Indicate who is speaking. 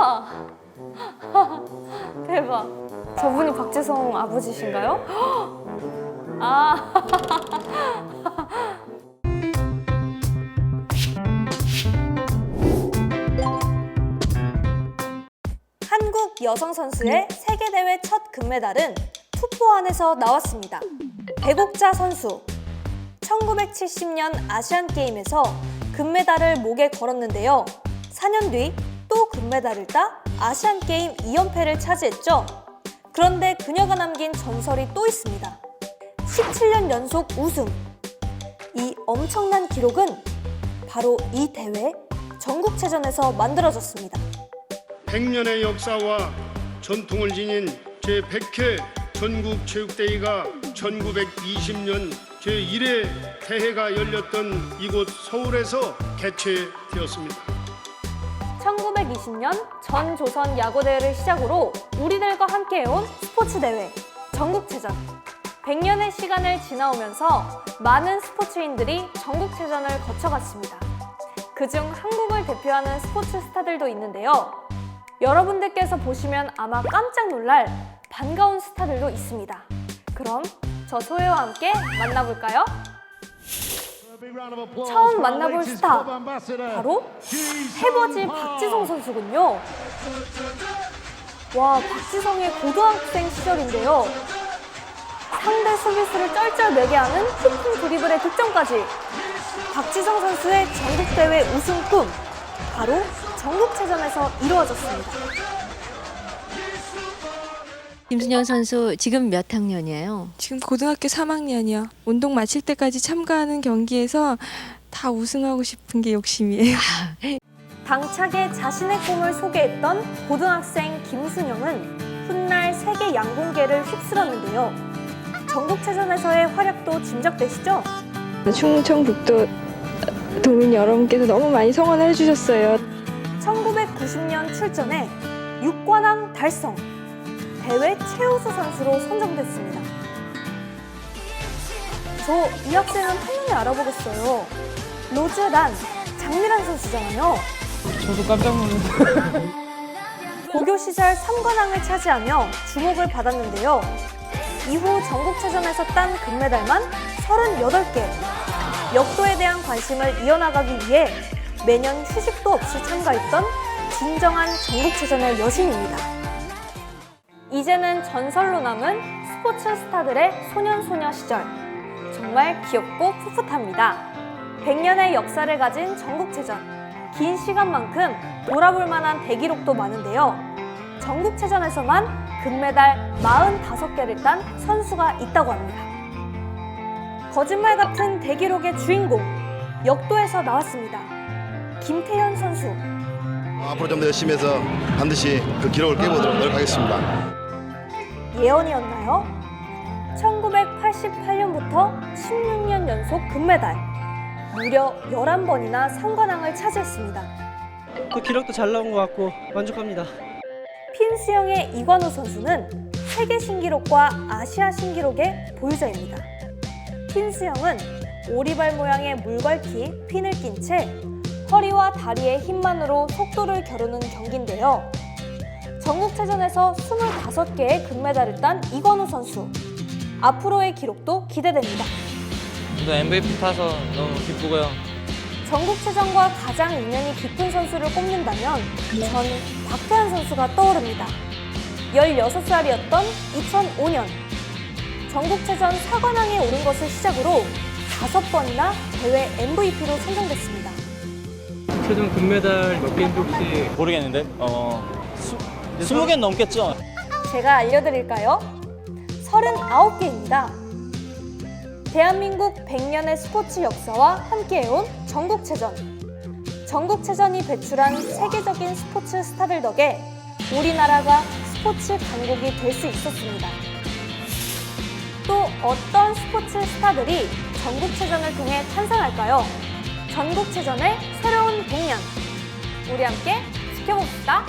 Speaker 1: 우와. 대박. 저분이 박지성 아버지신가요? 아. 한국 여성 선수의 세계 대회 첫 금메달은 푸포안에서 나왔습니다. 배국자 선수 1970년 아시안 게임에서 금메달을 목에 걸었는데요. 4년 뒤 또 금메달을 따 아시안 게임 2연패를 차지했죠. 그런데 그녀가 남긴 전설이 또 있습니다. 17년 연속 우승. 이 엄청난 기록은 바로 이 대회 전국체전에서 만들어졌습니다.
Speaker 2: 100년의 역사와 전통을 지닌 제100회 전국체육대회가 1920년 제1회 대회가 열렸던 이곳 서울에서 개최되었습니다.
Speaker 1: 1920년 전 조선 야구 대회를 시작으로 우리들과 함께해온 스포츠 대회 전국체전. 100년의 시간을 지나오면서 많은 스포츠인들이 전국체전을 거쳐갔습니다. 그중 한국을 대표하는 스포츠 스타들도 있는데요. 여러분들께서 보시면 아마 깜짝 놀랄 반가운 스타들도 있습니다. 그럼 저 소혜와 함께 만나볼까요?
Speaker 3: 처음 만나볼 스타
Speaker 1: 바로 해버지 박지성 선수군요. 와, 박지성의 고등학생 시절인데요. 상대 수비수를 쩔쩔매게 하는 폭풍 드리블의 득점까지. 박지성 선수의 전국대회 우승 꿈, 바로 전국체전에서 이루어졌습니다.
Speaker 4: 김순영 선수 지금 몇 학년이에요?
Speaker 5: 지금 고등학교 3학년이요. 운동 마칠 때까지 참가하는 경기에서 다 우승하고 싶은 게 욕심이에요.
Speaker 1: 당차게 자신의 꿈을 소개했던 고등학생 김순영은 훗날 세계 양궁계를 휩쓸었는데요. 전국체전에서의 활약도 짐작되시죠?
Speaker 5: 충청북도 도민 여러분께서 너무 많이 성원해 주셨어요.
Speaker 1: 1990년 출전해 6관왕 달성, 대회 최우수 선수로 선정됐습니다. 저 이 학생은 한눈에 알아보겠어요. 로즈란, 장미란 선수잖아요.
Speaker 6: 저도 깜짝 놀랐어요.
Speaker 1: 고교 시절 3관왕을 차지하며 주목을 받았는데요. 이후 전국체전에서 딴 금메달만 38개. 역도에 대한 관심을 이어나가기 위해 매년 휴식도 없이 참가했던 진정한 전국체전의 여신입니다. 이제는 전설로 남은 스포츠 스타들의 소년소녀 시절. 정말 귀엽고 풋풋합니다. 100년의 역사를 가진 전국체전. 긴 시간만큼 돌아볼 만한 대기록도 많은데요. 전국체전에서만 금메달 45개를 딴 선수가 있다고 합니다. 거짓말 같은 대기록의 주인공, 역도에서 나왔습니다. 김태현 선수.
Speaker 7: 앞으로 좀 더 열심히 해서 반드시 그 기록을 깨보도록 노력하겠습니다.
Speaker 1: 예언이었나요? 1988년부터 16년 연속 금메달, 무려 11번이나 상관왕을 차지했습니다.
Speaker 6: 또 기록도 잘 나온 것 같고 만족합니다.
Speaker 1: 핀 수영의 이관우 선수는 세계 신기록과 아시아 신기록의 보유자입니다. 핀 수영은 오리발 모양의 물걸기 핀을 낀 채 허리와 다리의 힘만으로 속도를 겨루는 경기인데요. 전국체전에서 25개의 금메달을 딴 이관우 선수. 앞으로의 기록도 기대됩니다.
Speaker 8: 또 MVP 타서 너무 기쁘고요.
Speaker 1: 전국체전과 가장 인연이 깊은 선수를 꼽는다면 저는 박태환 선수가 떠오릅니다. 16살이었던 2005년 전국체전 4관왕에 오른 것을 시작으로 5번이나 대회 MVP로 선정됐습니다.
Speaker 6: 최종 금메달 몇 개인지 혹시
Speaker 8: 모르겠는데, 어, 수, 20개 넘겠죠?
Speaker 1: 제가 알려드릴까요? 39개입니다. 대한민국 100년의 스포츠 역사와 함께해온 전국체전. 전국체전이 배출한 세계적인 스포츠 스타들 덕에 우리나라가 스포츠 강국이 될 수 있었습니다. 또 어떤 스포츠 스타들이 전국체전을 통해 탄생할까요? 전국체전의 새로운 100년. 우리 함께 지켜봅시다.